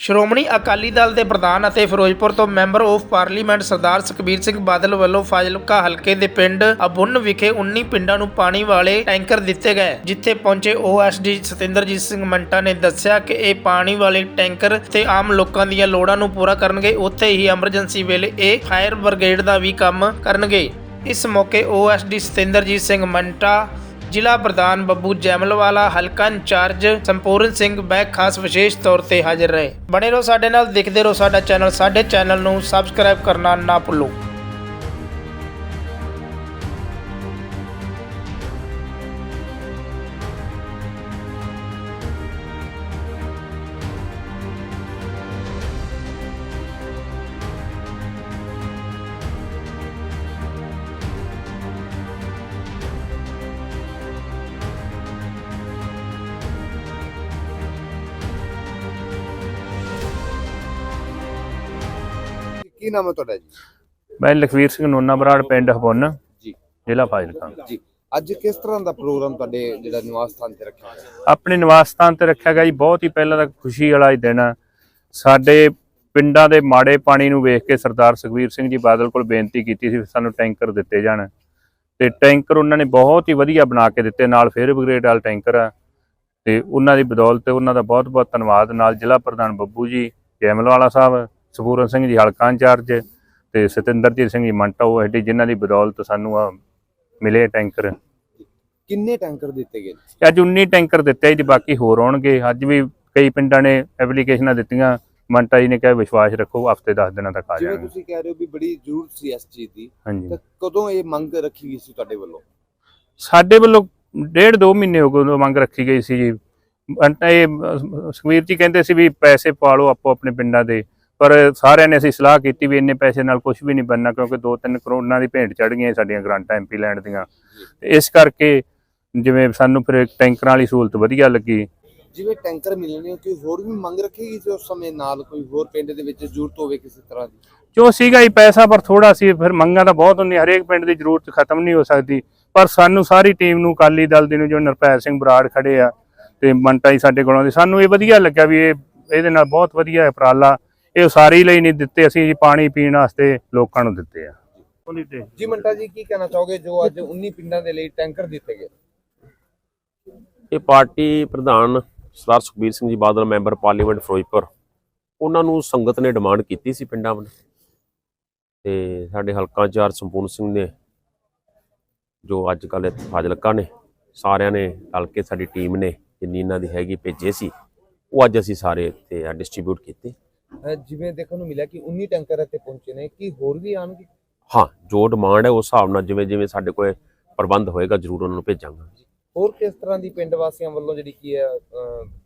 ਸ਼੍ਰੋਮਣੀ ਅਕਾਲੀ ਦਲ ਦੇ ਪ੍ਰਧਾਨ ਅਤੇ ਫਿਰੋਜ਼ਪੁਰ ਤੋਂ member of parliament Sardar Sukhbir Singh Badal ਵੱਲੋਂ ਫਾਜ਼ਿਲਕਾ ਹਲਕੇ ਦੇ ਪਿੰਡ ਅਬੁੰਨ ਵਿਖੇ 19 ਪਿੰਡਾਂ ਨੂੰ ਪਾਣੀ ਵਾਲੇ ਟੈਂਕਰ ਦਿੱਤੇ ਗਏ, ਜਿੱਥੇ ਪਹੁੰਚੇ ਓਐਸਡੀ ਸਤਿੰਦਰਜੀਤ ਸਿੰਘ ਮੰਟਾ ਨੇ ਦੱਸਿਆ ਕਿ ਇਹ ਪਾਣੀ ਵਾਲੇ ਟੈਂਕਰ ਤੇ ਆਮ ਲੋਕਾਂ ਦੀਆਂ ਲੋੜਾਂ ਨੂੰ ਪੂਰਾ ਕਰਨਗੇ। ਉੱਥੇ ਹੀ ਐਮਰਜੈਂਸੀ ਵੇਲੇ ਇਹ ਫਾਇਰ ਬ੍ਰਿਗੇਡ ਦਾ ਵੀ ਕੰਮ ਕਰਨਗੇ। ਇਸ ਮੌਕੇ ਓਐਸਡੀ ਸਤਿੰਦਰਜੀਤ ਸਿੰਘ ਮੰਟਾ ਜ਼ਿਲ੍ਹਾ ਪ੍ਰਧਾਨ ਬੱਬੂ ਜੈਮਲਵਾਲਾ, ਹਲਕਾ ਇੰਚਾਰਜ ਸੰਪੂਰਨ ਸਿੰਘ ਬੈਗ ਖਾਸ ਵਿਸ਼ੇਸ਼ ਤੌਰ ਤੇ ਹਾਜ਼ਰ ਰਹੇ। ਬਣੇ ਰਹੋ ਸਾਡੇ ਨਾਲ, ਦੇਖਦੇ ਰਹੋ ਸਾਡਾ ਚੈਨਲ, ਸਾਡੇ ਚੈਨਲ ਨੂੰ ਸਬਸਕ੍ਰਾਈਬ ਕਰਨਾ ਨਾ ਭੁੱਲੋ। ਕੀ ਨਾਮ ਹੈ ਤੁਹਾਡਾ ਜੀ? ਮੈਂ ਲਖਵੀਰ ਸਿੰਘ ਨੋਨਾ ਬਰਾੜ ਪਿੰਡ ਹਬੁੰਨ ਜੀ। ਜ਼ਿਲ੍ਹਾ ਫਾਜ਼ਿਲਕਾ। ਜੀ। ਅੱਜ ਕਿਸ ਤਰ੍ਹਾਂ ਦਾ ਪ੍ਰੋਗਰਾਮ ਤੁਹਾਡੇ ਜਿਹੜਾ ਨਿਵਾਸ ਸਥਾਨ ਤੇ ਰੱਖਿਆ ਗਿਆ? ਆਪਣੇ ਨਿਵਾਸ ਸਥਾਨ ਤੇ ਰੱਖਿਆ ਗਿਆ ਜੀ ਬਹੁਤ ਹੀ ਪਹਿਲਾਂ ਦਾ ਖੁਸ਼ੀ ਵਾਲਾ ਹੀ ਦਿਨ ਆ। ਸਾਡੇ ਪਿੰਡਾਂ ਦੇ ਮਾੜੇ ਪਾਣੀ ਨੂੰ ਵੇਖ ਕੇ ਸਰਦਾਰ ਸੁਖਬੀਰ ਸਿੰਘ ਜੀ ਬਾਦਲ ਕੋਲ ਬੇਨਤੀ ਕੀਤੀ ਸੀ ਸਾਨੂੰ ਟੈਂਕਰ ਦਿੱਤੇ ਜਾਣ। ਤੇ ਟੈਂਕਰ ਉਹਨਾਂ ਨੇ ਬਹੁਤ ਹੀ ਵਧੀਆ ਬਣਾ ਕੇ ਦਿੱਤੇ ਨਾਲ ਫੇਰ ਬ੍ਰਿਗੇਡ ਵਾਲਾ ਟੈਂਕਰ ਆ। ਤੇ ਉਹਨਾਂ ਦੀ ਬਦੌਲਤ ਉਹਨਾਂ ਦਾ ਬਹੁਤ ਬਹੁਤ ਧੰਨਵਾਦ ਨਾਲ ਜ਼ਿਲ੍ਹਾ ਪ੍ਰਧਾਨ ਬੱਬੂ ਜੀ ਜੈਮਲਵਾਲਾ ਸਾਹਿਬ ਸਪੂਰਨ ਸਿੰਘ ਜੀ ਹਲਕਾ ਇੰਚਾਰਜ ਤੇ ਸਤਿੰਦਰਜੀਤ ਸਿੰਘ ਜੀ ਮੰਟਾ ਉਹ ਐਡੀ ਜਿਨ੍ਹਾਂ ਦੀ ਬਦੌਲਤ ਸਾਨੂੰ ਆ ਮਿਲੇ ਟੈਂਕਰ। ਕਿੰਨੇ ਟੈਂਕਰ ਦਿੱਤੇ ਗਏ? ਅੱਜ 19 ਟੈਂਕਰ ਦਿੱਤੇ ਜੀ ਬਾਕੀ ਹੋਰ ਆਉਣਗੇ। ਅੱਜ ਵੀ ਕਈ ਪਿੰਡਾਂ ਨੇ ਐਪਲੀਕੇਸ਼ਨਾਂ ਦਿੱਤੀਆਂ। ਮੰਟਾ ਜੀ ਨੇ ਕਿਹਾ ਵਿਸ਼ਵਾਸ ਰੱਖੋ ਹਫ਼ਤੇ 10 ਦਿਨਾਂ ਤੱਕ ਆ ਜਿਵੇਂ ਜਾਣਗੇ। ਤੁਸੀਂ ਕਹਿ ਰਹੇ ਹੋ ਵੀ ਬੜੀ ਜ਼ਰੂਰਤ ਸੀ ਇਸ ਚੀਜ਼ ਦੀ ਤਾਂ ਕਦੋਂ ਇਹ ਮੰਗ ਰੱਖੀ ਗਈ ਸੀ ਤੁਹਾਡੇ ਵੱਲੋਂ? ਸਾਡੇ ਵੱਲੋਂ ਡੇਢ ਦੋ ਮਹੀਨੇ ਹੋ ਗਏ ਉਦੋਂ ਮੰਗ ਰੱਖੀ ਗਈ ਸੀ ਜੀ। ਇਹ ਅਹ, ਸੁਖਬੀਰ ਜੀ ਕਹਿੰਦੇ ਸੀ ਵੀ ਪੈਸੇ ਪਾ ਲਓ ਆਪੋ ਆਪਣੇ ਪਿੰਡਾਂ ਦੇ। ਪਰ ਸਾਰਿਆਂ ਨੇ ਅਸੀਂ ਸਲਾਹ ਕੀਤੀ ਵੀ ਇੰਨੇ ਪੈਸੇ ਨਾਲ ਕੁਝ ਵੀ ਨਹੀਂ ਬਣਨਾ ਕਿਉਂਕਿ 2-3 ਕਰੋੜਾਂ ਦੀ ਭੇਂਟ ਚੜ ਗਈਆਂ ਸਾਡੀਆਂ ਗ੍ਰਾਂਟਾਂ ਐਮਪੀ ਲੈਂਡ ਦੀਆਂ। ਇਸ ਕਰਕੇ ਜਿਵੇਂ ਸਾਨੂੰ ਫਿਰ ਟੈਂਕਰਾਂ ਵਾਲੀ ਸਹੂਲਤ ਵਧੀਆ ਲੱਗੀ। ਜਿਵੇਂ ਟੈਂਕਰ ਮਿਲਣੇ ਕੋਈ ਹੋਰ ਵੀ ਮੰਗ ਰੱਖੀ ਗਈ ਸੀ ਉਸ ਸਮੇਂ ਨਾਲ ਕੋਈ ਹੋਰ ਪਿੰਡ ਦੇ ਵਿੱਚ ਜ਼ਰੂਰਤ ਹੋਵੇ ਕਿਸੇ ਤਰ੍ਹਾਂ ਦੀ? ਜੋ ਸੀਗਾ ਹੀ ਪੈਸਾ ਪਰ ਥੋੜਾ ਸੀ ਫਿਰ ਮੰਗਾਂ ਤਾਂ ਬਹੁਤ ਹੁੰਦੀਆਂ ਹਰੇਕ ਪਿੰਡ ਦੀ ਜ਼ਰੂਰਤ ਖਤਮ ਨਹੀਂ ਹੋ ਸਕਦੀ। ਪਰ ਸਾਨੂੰ ਸਾਰੀ ਟੀਮ ਨੂੰ ਅਕਾਲੀ ਦਲ ਦੀ ਨੂੰ ਜੋ ਨਿਰਭੈ ਸਿੰਘ ਬਰਾੜ ਖੜੇ ਆ ਤੇ ਮੰਟਾ ਜੀ ਸਾਡੇ ਕੋਲੋਂ ਦੀ ਸਾਨੂੰ ਇਹ ਵਧੀਆ ਲੱਗਾ ਵੀ ਇਹ ਇਹਦੇ ਨਾਲ ਬਹੁਤ ਵਧੀਆ ਹੈ ਉਪਰਾਲਾ ਇਹ ਸਾਰੀ ਲਈ ਨਹੀਂ ਦਿੱਤੇ ਅਸੀਂ ਜੀ ਪਾਣੀ ਪੀਣ ਵਾਸਤੇ ਲੋਕਾਂ ਨੂੰ ਦਿੱਤੇ ਆ। ਜੀ ਮੰਟਾ ਜੀ ਕੀ ਕਹਿਣਾ ਚਾਹੋਗੇ ਜੋ ਅੱਜ 19 ਪਿੰਡਾਂ ਦੇ ਲਈ ਟੈਂਕਰ ਦਿੱਤੇ ਗਏ? ਇਹ ਪਾਰਟੀ ਪ੍ਰਧਾਨ ਸਰਦਾਰ ਸੁਖਬੀਰ ਸਿੰਘ ਜੀ ਬਾਦਲ ਮੈਂਬਰ ਪਾਰਲੀਮੈਂਟ ਫਿਰੋਜ਼ਪੁਰ ਉਹਨਾਂ ਨੂੰ ਸੰਗਤ ਨੇ ਡਿਮਾਂਡ ਕੀਤੀ ਸੀ ਪਿੰਡਾਂ ਵੱਲ। ਤੇ ਸਾਡੇ ਹਲਕਾ ਚਾਰ ਸੰਪੂਰਨ ਸਿੰਘ ਨੇ ਜੋ ਅੱਜ ਇੱਥੇ ਫਾਜ਼ਿਲਕਾ ਨੇ ਸਾਰਿਆਂ ਨੇ ਰਲ ਕੇ ਸਾਡੀ ਟੀਮ ਨੇ ਜਿੰਨੀ ਇਹਨਾਂ ਦੀ ਹੈਗੀ ਭੇਜੇ ਸੀ ਉਹ ਅੱਜ ਅਸੀਂ ਸਾਰੇ ਇੱਥੇ ਡਿਸਟ੍ਰੀਬਿਊਟ ਕੀਤੇ। ਜਿਵੇਂ ਦੇਖਣ ਨੂੰ ਮਿਲਿਆ ਕਿ 19 ਟੈਂਕਰ ਇੱਥੇ ਪਹੁੰਚੇ ਨੇ ਕੀ ਹੋਰ ਵੀ ਆਣਗੇ ਹਾਂ ਜੋ ਡਿਮਾਂਡ ਹੈ ਉਸ ਹਿਸਾਬ ਨਾਲ ਜਿਵੇਂ ਜਿਵੇਂ ਸਾਡੇ ਕੋਲ ਪ੍ਰਬੰਧ ਹੋਏਗਾ ਜ਼ਰੂਰ ਉਹਨਾਂ ਨੂੰ ਭੇਜਾਂਗੇ ਹੋਰ ਕਿਸ ਤਰ੍ਹਾਂ ਦੀ ਪਿੰਡ ਵਾਸੀਆਂ ਵੱਲੋਂ ਜਿਹੜੀ ਕੀ ਹੈ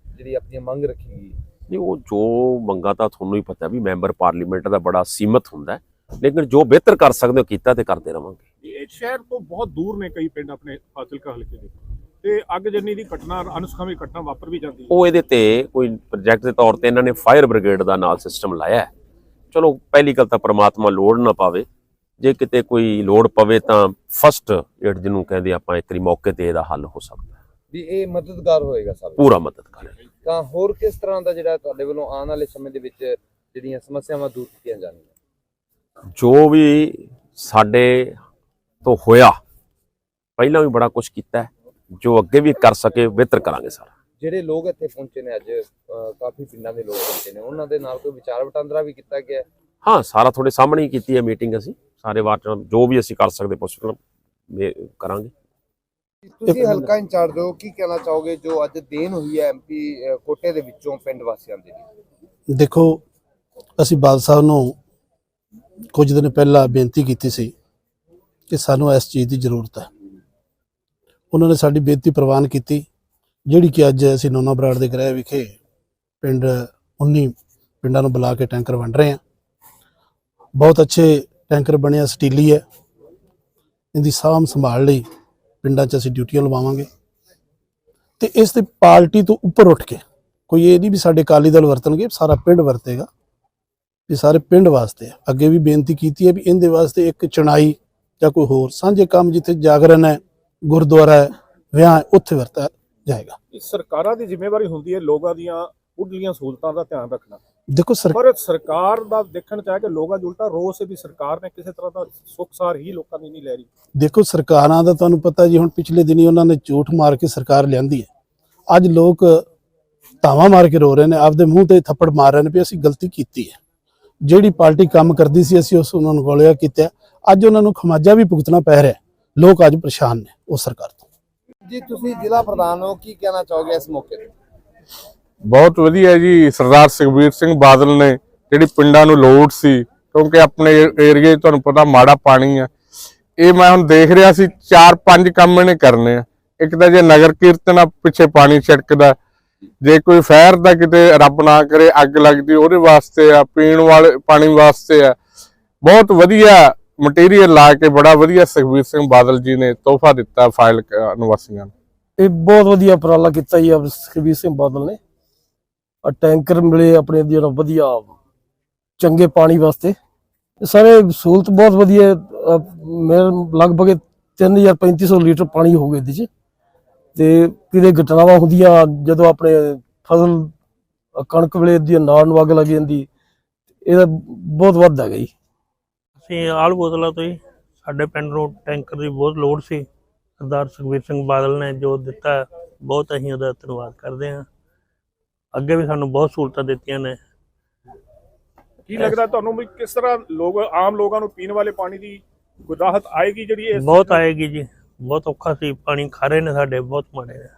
ਜਿਹੜੀ ਆਪਣੀ ਮੰਗ ਰੱਖੀ ਗਈ? ਨਹੀਂ ਉਹ ਜੋ ਮੰਗਾ ਤਾਂ ਤੁਹਾਨੂੰ ਹੀ ਪਤਾ ਵੀ ਮੈਂਬਰ ਪਾਰਲੀਮੈਂਟ ਦਾ ਬੜਾ ਸੀਮਤ ਹੁੰਦਾ ਹੈ। ਲੇਕਿਨ ਜੋ ਬਿਹਤਰ ਕਰ ਸਕਦੇ ਹੋ ਕੀਤਾ ਤੇ ਕਰਦੇ ਰਵਾਂਗੇ ਇਹ ਸ਼ਹਿਰ ਤੋਂ ਬਹੁਤ ਦੂਰ ਨੇ ਕਈ ਪਿੰਡ ਆਪਣੇ ਫਾਜ਼ਿਲਕਾ ਹਲਕੇ ਦੇ ਤੇ ਅੱਗ ਜੰਨੀ ਦੀ ਘਟਨਾ ਅਨੁਸਖਾਵੀ ਘਟਨਾ ਵਾਪਰ ਵੀ ਜਾਂਦੀ ਹੈ। ਉਹ ਇਹਦੇ ਤੇ ਕੋਈ ਪ੍ਰੋਜੈਕਟ ਦੇ ਤੌਰ ਤੇ ਇਹਨਾਂ ਨੇ ਫਾਇਰ ਬ੍ਰਿਗੇਡ ਦਾ ਨਾਲ ਸਿਸਟਮ ਲਾਇਆ ਹੈ। ਚਲੋ ਪਹਿਲੀ ਗੱਲ ਤਾਂ ਪ੍ਰਮਾਤਮਾ ਲੋੜ ਨਾ ਪਾਵੇ। ਜੇ ਕਿਤੇ ਕੋਈ ਲੋੜ ਪਵੇ ਤਾਂ ਫਸਟ ਏਡ ਜਿਹਨੂੰ ਕਹਿੰਦੇ ਆਪਾਂ ਇੱਕ ਵਾਰੀ ਮੌਕੇ ਤੇ ਇਹਦਾ ਹੱਲ ਹੋ ਸਕਦਾ ਹੈ। ਵੀ ਇਹ ਮਦਦਗਾਰ ਹੋਏਗਾ ਸਭ ਪੂਰਾ ਮਦਦ ਕਰੇ ਤਾਂ ਹੋਰ ਕਿਸ ਤਰ੍ਹਾਂ ਦਾ ਜਿਹੜਾ ਤੁਹਾਡੇ ਵੱਲੋਂ ਆਉਣ ਵਾਲੇ ਸਮੇਂ ਦੇ ਵਿੱਚ ਜਿਹੜੀਆਂ ਸਮੱਸਿਆਵਾਂ ਦੂਰ ਕੀਤੀਆਂ ਜਾਣਗੀਆਂ? ਜੋ ਵੀ ਸਾਡੇ ਤੋਂ ਹੋਇਆ ਪਹਿਲਾਂ ਵੀ ਬੜਾ ਕੁਝ ਕੀਤਾ ਹੈ। ਜੋ ਅੱਗੇ ਵੀ ਕਰ ਸਕੇ ਬਿਹਤਰ ਕਰਾਂਗੇ ਸਾਰਾ। ਜਿਹੜੇ ਲੋਕ ਇੱਥੇ ਪਹੁੰਚੇ ਨੇ ਅੱਜ ਅਹ ਕਾਫੀ ਪਿੰਡਾਂ ਦੇ ਲੋਕ ਪਹੁੰਚੇ ਨੇ ਉਹਨਾਂ ਦੇ ਨਾਲ ਕੋਈ ਵਿਚਾਰ ਵਟਾਂਦਰਾ ਵੀ ਕੀਤਾ ਗਿਆ ਹੈ? ਸਾਰਾ ਤੁਹਾਡੇ ਸਾਹਮਣੇ ਹੀ ਕੀਤੀ ਹੈ ਮੀਟਿੰਗ ਅਸੀਂ। ਸਾਰੇ ਵਾਰ ਜੋ ਵੀ ਅਸੀਂ ਕਰ ਸਕਦੇ ਪੁੱਛ ਕਰਾਂਗੇ। ਤੁਸੀਂ ਹਲਕਾ ਇੰਚਾਰਜ ਹੋ ਕੀ ਕਹਿਣਾ ਚਾਹੋਗੇ ਜੋ ਅੱਜ ਦੇਣ ਹੋਈ ਹੈ ਐਮਪੀ ਕੋਟੇ ਦੇ ਵਿੱਚੋਂ ਪਿੰਡ ਵਾਸੀਆਂ ਦੇ ਲਈ? ਦੇਖੋ ਅਸੀਂ ਬਾਦ ਸਾਹਿਬ ਨੂੰ ਕੁਝ ਦਿਨ ਪਹਿਲਾਂ ਬੇਨਤੀ ਕੀਤੀ ਸੀ ਕਿ ਸਾਨੂੰ ਇਸ ਚੀਜ਼ ਦੀ ਜ਼ਰੂਰਤ ਹੈ। ਉਹਨਾਂ ਨੇ ਸਾਡੀ ਬੇਨਤੀ ਪ੍ਰਵਾਨ ਕੀਤੀ, ਜਿਹੜੀ ਕਿ ਅੱਜ ਅਸੀਂ ਨੋਨਾ ਬਰਾੜ ਦੇ ਗ੍ਰਹਿ ਵਿਖੇ ਪਿੰਡ 19 ਪਿੰਡਾਂ ਨੂੰ ਬੁਲਾ ਕੇ ਟੈਂਕਰ ਵੰਡ ਰਹੇ ਹਾਂ। ਬਹੁਤ ਅੱਛੇ ਟੈਂਕਰ ਬਣਿਆ, ਸਟੀਲੀ ਹੈ। ਇਹਦੀ ਸਾਂਭ ਸੰਭਾਲ ਲਈ ਪਿੰਡਾਂ 'ਚ ਅਸੀਂ ਡਿਊਟੀਆਂ ਲਵਾਵਾਂਗੇ। ਤੇ ਇਸ ਤੇ ਪਾਰਟੀ ਤੋਂ ਉੱਪਰ ਉੱਠ ਕੇ ਕੋਈ ਇਹ ਨਹੀਂ ਵੀ ਸਾਡੇ ਅਕਾਲੀ ਦਲ ਵਰਤਣਗੇ, ਸਾਰਾ ਪਿੰਡ ਵਰਤੇਗਾ। ਇਹ ਸਾਰੇ ਪਿੰਡ ਵਾਸਤੇ ਅੱਗੇ ਵੀ ਬੇਨਤੀ ਕੀਤੀ ਹੈ ਵੀ ਇਹਦੇ ਵਾਸਤੇ ਇੱਕ ਚਣਾਈ ਜਾਂ ਕੋਈ ਹੋਰ ਸਾਂਝੇ ਕੰਮ ਜਿੱਥੇ ਜਾਗਰਣ ਹੈ ਗੁਰਦੁਆਰਾ ਹੈ ਵਿਆਹ ਉੱਥੇ ਵਰਤਿਆ ਜਾਏਗਾ। ਸਰਕਾਰਾਂ ਦੀ ਜ਼ਿੰਮੇਵਾਰੀ ਹੁੰਦੀ ਹੈ ਲੋਕਾਂ ਦੀਆਂ ਮੁੱਢਲੀਆਂ ਸਹੂਲਤਾਂ ਦਾ ਧਿਆਨ ਰੱਖਣਾ। ਦੇਖੋ ਪਰ ਸਰਕਾਰ ਦਾ ਦੇਖਣ ਚ ਆਇਆ ਕਿ ਲੋਕਾਂ ਚ ਉਲਟਾ ਰੋਸ ਹੈ ਵੀ ਸਰਕਾਰ ਨੇ ਕਿਸੇ ਤਰ੍ਹਾਂ ਦਾ ਸੁਖਸਾਰ ਹੀ ਲੋਕਾਂ ਦੀ ਨਹੀਂ ਲੈ ਰਹੀ। ਦੇਖੋ ਸਰਕਾਰਾਂ ਦਾ ਤੁਹਾਨੂੰ ਪਤਾ ਜੀ ਹੁਣ ਪਿਛਲੇ ਦਿਨੀ ਉਹਨਾਂ ਨੇ ਝੂਠ ਮਾਰ ਕੇ ਸਰਕਾਰ ਲਿਆਂਦੀ ਹੈ। ਅੱਜ ਲੋਕ ਧਾਵਾ ਮਾਰ ਕੇ ਰੋ ਰਹੇ ਨੇ ਆਪਦੇ ਮੂੰਹ ਤੇ ਥੱਪੜ ਮਾਰ ਰਹੇ ਨੇ ਵੀ ਅਸੀਂ ਗਲਤੀ ਕੀਤੀ ਹੈ। ਜਿਹੜੀ ਪਾਰਟੀ ਕੰਮ ਕਰਦੀ ਸੀ ਅਸੀਂ ਉਸ ਉਹਨਾਂ ਨੂੰ ਗੋਲਿਆ ਕੀਤਾ ਅੱਜ ਉਹਨਾਂ ਨੂੰ ਖਮਾਜਾ ਵੀ ਭੁਗਤਣਾ ਪੈ ਰਿਹਾ। ਲੋਕ ਅੱਜ ਪਰੇਸ਼ਾਨ ਨੇ ਉਸ ਸਰਕਾਰ ਤੋਂ। ਜੀ ਤੁਸੀਂ ਜ਼ਿਲ੍ਹਾ ਪ੍ਰਧਾਨ ਹੋ ਕੀ ਕਹਿਣਾ ਚਾਹੋਗੇ ਇਸ ਮੌਕੇ ਤੇ? ਬਹੁਤ ਵਧੀਆ ਜੀ ਸਰਦਾਰ ਸੁਖਬੀਰ ਸਿੰਘ ਬਾਦਲ ਨੇ ਜਿਹੜੀ ਪਿੰਡਾਂ ਨੂੰ ਲੋੜ ਸੀ ਕਿਉਂਕਿ ਆਪਣੇ ਏਰੀਏ ਤੁਹਾਨੂੰ ਪਤਾ ਮਾੜਾ ਪਾਣੀ ਆ। ਇਹ ਮੈਂ ਹੁਣ ਦੇਖ ਰਿਹਾ ਸੀ ਚਾਰ ਪੰਜ ਕੰਮ ਇਹਨੇ ਕਰਨੇ ਆ। ਇੱਕ ਤਾਂ ਜੇ ਨਗਰ ਕੀਰਤਨ ਆ ਪਿੱਛੇ ਪਾਣੀ ਛਿੜਕਦਾ। ਜੇ ਕੋਈ ਫਾਇਰ ਦਾ ਕਿਤੇ ਰੱਬ ਨਾ ਕਰੇ ਅੱਗ ਲੱਗਦੀ ਉਹਦੇ ਵਾਸਤੇ ਆ ਪੀਣ ਵਾਲੇ ਪਾਣੀ ਵਾਸਤੇ ਆ। ਬਹੁਤ ਵਧੀਆ ਮਟੀਰੀਅਲ ਲਾ ਕੇ ਬੜਾ ਵਧੀਆ ਸੁਖਬੀਰ ਸਿੰਘ ਬਾਦਲ ਜੀ ਨੇ ਤੋਹਫਾ ਦਿੱਤਾ ਫਾਈਲ ਨਿਵਾਸੀਆਂ ਨੂੰ। ਇਹ ਬਹੁਤ ਵਧੀਆ ਉਪਰਾਲਾ ਕੀਤਾ ਜੀ ਆਪ ਸੁਖਬੀਰ ਸਿੰਘ ਬਾਦਲ ਨੇ। ਆ ਟੈਂਕਰ ਮਿਲੇ ਆਪਣੇ ਜਿਹੜਾ ਵਧੀਆ ਚੰਗੇ ਪਾਣੀ ਵਾਸਤੇ। ਸਾਰੇ ਸਹੂਲਤ ਬਹੁਤ ਵਧੀਆ ਮੇਰੇ ਲਗਭਗ 3350 ਲੀਟਰ ਪਾਣੀ ਹੋ ਗਿਆ ਇਹਦੇ ਚ। ਤੇ ਕਿਤੇ ਘਟਨਾਵਾਂ ਹੁੰਦੀਆਂ, ਜਦੋਂ ਆਪਣੇ ਫਸਲ ਕਣਕ ਵੇਲੇ ਦੀ ਨਾੜ ਨੂੰ ਅੱਗ ਲੱਗ ਜਾਂਦੀ, ਇਹਦਾ ਬਹੁਤ ਵੱਧ ਹੈਗਾ ਜੀ। ਅਸੀਂ ਆਲ ਬੋਤਲਾਂ ਤੋਂ ਹੀ ਸਾਡੇ ਪਿੰਡ ਨੂੰ ਟੈਂਕਰ ਦੀ ਬਹੁਤ ਲੋੜ ਸੀ। ਸਰਦਾਰ ਸੁਖਬੀਰ ਸਿੰਘ ਬਾਦਲ ਨੇ ਜੋ ਦਿੱਤਾ ਬਹੁਤ ਅਸੀਂ ਉਹਦਾ ਧੰਨਵਾਦ ਕਰਦੇ ਹਾਂ। ਅੱਗੇ ਵੀ ਸਾਨੂੰ ਬਹੁਤ ਸਹੂਲਤਾਂ ਦਿੱਤੀਆਂ ਨੇ। ਕੀ ਲੱਗਦਾ ਤੁਹਾਨੂੰ ਵੀ ਕਿਸ ਤਰ੍ਹਾਂ ਲੋਕ ਆਮ ਲੋਕਾਂ ਨੂੰ ਪੀਣ ਵਾਲੇ ਪਾਣੀ ਦੀ ਰਾਹਤ ਆਏਗੀ ਜਿਹੜੀ ਇਸ ਬਹੁਤ ਆਏਗੀ ਜੀ। ਬਹੁਤ ਔਖਾ ਸੀ ਪਾਣੀ ਖਾਰੇ ਨੇ ਸਾਡੇ ਬਹੁਤ ਮਾੜੇ ਨੇ।